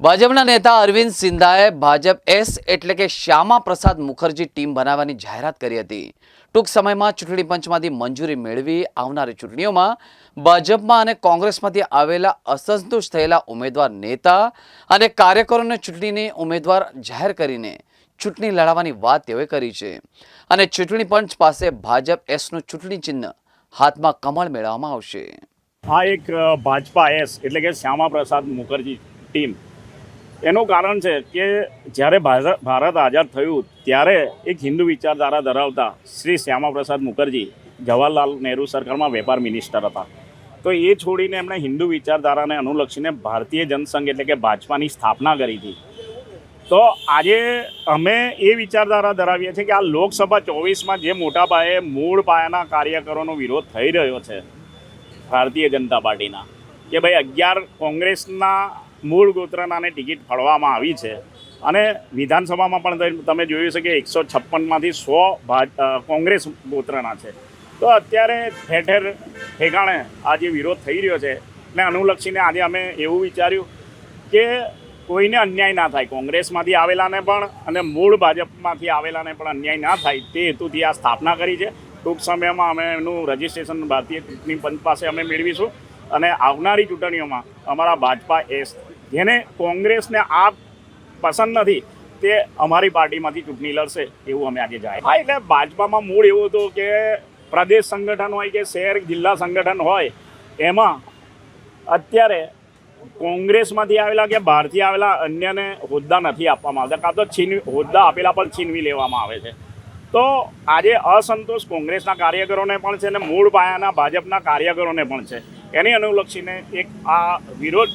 ભાજપના નેતા અરવિંદ સિંધાએ ભાજપ એસ એટલે કે શ્યામા પ્રસાદ મુખર્જી ટીમ બનાવવાની જાહેરાત કરી હતી. ટૂંક સમયમાં ચૂંટણી પંચમાંથી મંજૂરી મેળવી આવનારી ચૂંટણીઓમાં ભાજપમાં અને કોંગ્રેસમાંથી આવેલા અસંતુષ્ટ થયેલા ઉમેદવાર નેતા અને કાર્યકરોને ચૂંટણીની ઉમેદવાર જાહેર કરીને ચૂંટણી લડાવવાની વાત તેઓએ કરી છે. અને ચૂંટણી પંચ પાસે ભાજપ એસનું ચૂંટણી ચિહ્ન હાથમાં કમળ મેળવવામાં આવશે. આ એક ભાજપા એસ એટલે કે શ્યામા પ્રસાદ મુખર્જી ટીમ એનું કારણ છે કે જ્યારે ભારત આઝાદ થયું ત્યારે એક હિન્દુ વિચારધારા ધરાવતા શ્રી શ્યામા પ્રસાદ મુખર્જી જવાહરલાલ નહેરુ સરકારમાં વેપાર મિનિસ્ટર હતા. તો એ છોડીને એમણે હિન્દુ વિચારધારાને અનુલક્ષીને ભારતીય જનસંઘ એટલે કે ભાજપાની સ્થાપના કરી હતી. તો આજે અમે એ વિચારધારા ધરાવીએ છીએ કે આ લોકસભા ચોવીસમાં જે મોટા પાયે મૂળ પાયાના કાર્યકરોનો વિરોધ થઈ રહ્યો છે ભારતીય જનતા પાર્ટીના, કે ભાઈ અગિયાર કોંગ્રેસના મૂળ ગોત્રનાને ટિકિટ ફાળવામાં આવી છે. અને વિધાનસભામાં પણ તમે- જોયું છે કે એકસો છપ્પનમાંથી સો કોંગ્રેસ ગોત્રના છે. તો અત્યારે ઠેર ઠેર ઠેકાણે આ જે વિરોધ થઈ રહ્યો છે, ને અનુલક્ષીને આજે અમે એવું વિચાર્યું કે કોઈને અન્યાય ના થાય. કોંગ્રેસમાંથી આવેલાને પણ અને મૂળ ભાજપમાંથી આવેલાને પણ અન્યાય ના થાય તે હેતુથી આ સ્થાપના કરી છે. ટૂંક સમયમાં અમે એનું રજિસ્ટ્રેશન ભારતીય ચૂંટણી પંચ પાસે અમે મેળવીશું. અને આવનારી ચૂંટણીઓમાં અમારા ભાજપા એસ, જેને કોંગ્રેસને આ પસંદ નથી, તે અમારી પાર્ટીમાંથી ચૂંટણી લડશે એવું અમે આજે જાય હા, એટલે ભાજપામાં મૂળ એવું હતું કે પ્રદેશ સંગઠન હોય કે શહેર, જિલ્લા સંગઠન હોય, એમાં અત્યારે કોંગ્રેસમાંથી આવેલા કે બહારથી આવેલા અન્યને હોદ્દા નથી આપવામાં આવતા, કાં તો છીન હોદ્દા આપેલા પણ છીનવી લેવામાં આવે છે. તો આજે અસંતોષ કોંગ્રેસના કાર્યકરોને પણ છે અને મૂળ પાયાના ભાજપના કાર્યકરોને પણ છે. એની અનુલક્ષીને એક આ વિરોધ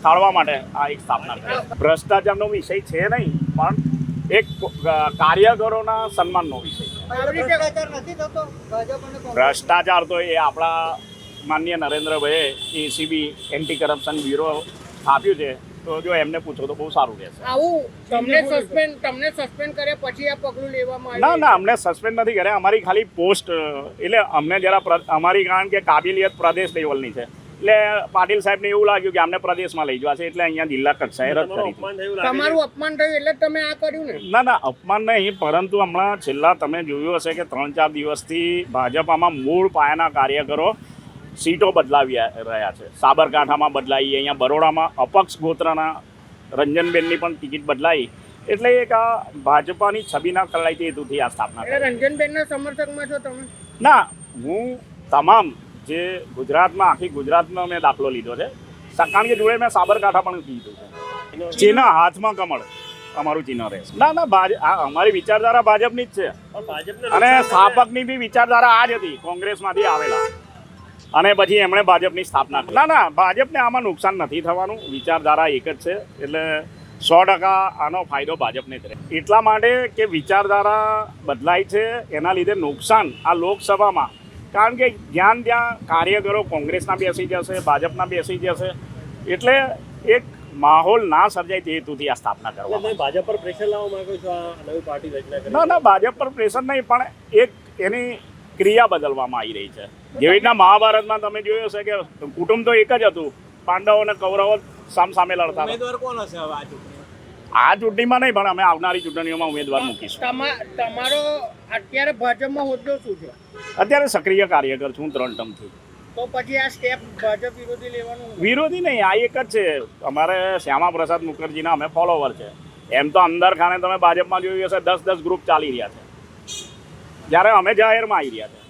ટાળવા માટે આ એક સ્થાપના કરી. ભ્રષ્ટાચારનો વિષય છે નહીં, પણ એક કાર્યકરોના સન્માનનો વિષય ભ્રષ્ટાચાર તો એ આપણા માન્ય નરેન્દ્રભાઈએ એસીબી એન્ટી કરપ્શન બ્યુરો સ્થાપ્યું છે. તો જો એમને પૂછો તો બહુ સારું રહેશે. આવું તમને સસ્પેન્ડ તમને સસ્પેન્ડ કર્યા પછી આ પગલું લેવામાં ના આવ્યું? ના અમને સસ્પેન્ડ નથી કર્યા. અમારી ખાલી પોસ્ટ એટલે અમને જરા અમારી કારણ કે કાબિલિયત પ્રદેશ લેવલની છે. એટલે પાટીલ સાહેબને એવું લાગ્યું કે અમને પ્રદેશમાં લઈ જવા છે એટલે અહીંયા જિલ્લા કક્ષાએ રદ કરી તમારું અપમાન થયું એટલે તમે આ કર્યું ને? ના ના અપમાન નહીં પરંતુ હમણાં છેલ્લા તમે જોયું હશે કે ત્રણ ચાર દિવસથી ભાજપ આમાં મૂળ પાયાના કાર્યકરો સીટો બદલાવી રહ્યા છે. સાબરકાંઠામાં બદલાઈ અહીંયા બરોડામાં અપક્ષ ગોત્રના રંજનબેનની પણ ટિકિટ બદલાઈ. એટલે એક આ ભાજપાની છબીના કલાઈ હેતુથી આ સ્થાપના રંજનબેનના સમર્થકમાં છો તમે? ના હું તમામ જે ગુજરાતમાં આખી ગુજરાતનો મેં દાખલો લીધો છે. કારણ કે જોડે મેં સાબરકાંઠા પણ લીધું છે. ચિહ્ન હાથમાં કમળ અમારું ચિહ્ન રહેશે ના ના ભાજપ આ અમારી વિચારધારા ભાજપની જ છે. અને સ્થાપકની બી વિચારધારા આ જ હતી કોંગ્રેસમાંથી આવેલા. અને પછી એમણે ભાજપની સ્થાપના કરી. ના ના ભાજપને આમાં નુકસાન નથી થવાનું. વિચારધારા એક જ છે. એટલે સો ટકા આનો ફાયદો ભાજપને જ રહે. એટલા માટે કે વિચારધારા બદલાય છે એના લીધે નુકસાન આ લોકસભામાં. કારણ કે જ્યાં ત્યાં કાર્યકરો કોંગ્રેસના બેસી જશે ભાજપના બેસી જશે એટલે એક માહોલ ના સર્જાય તે હેતુથી આ સ્થાપના કરવા ભાજપ પર પ્રેશર લાવવા માંગો છો આ નવી પાર્ટી રચના ના ના ભાજપ પર પ્રેશર નહીં પણ એક એની ક્રિયા બદલવામાં આવી રહી છે. જેવી રીતના મહાભારતમાં તમે જોયું હશે કે કુટુંબ તો એક જ હતું. પાંડવો અને કૌરવો સામ સામે લડતા ઉમેદવાર કોણ હશે હવે આ ચૂંટણીમાં? આ ચૂંટણીમાં નહીં પણ અમે આવનારી ચૂંટણીઓમાં ઉમેદવાર મૂકીશું. તમા- તમારો અત્યારે ભાજપમાં હોદ્દો શું છે? અત્યારે સક્રિય કાર્યકર છું ત્રણ ટર્મથી તો પછી આ સ્ટેપ ભાજપ વિરોધી લેવાનું વિરોધી નહીં આ એક જ છે. અમારે શ્યામા પ્રસાદ મુખર્જીના અમે ફોલોવર છે. એમ તો અંદર ખાને તમે ભાજપમાં જોયું હશે દસ દસ ગ્રુપ ચાલી રહ્યા છે. જ્યારે અમે જાહેરમાં આવી રહ્યા છે.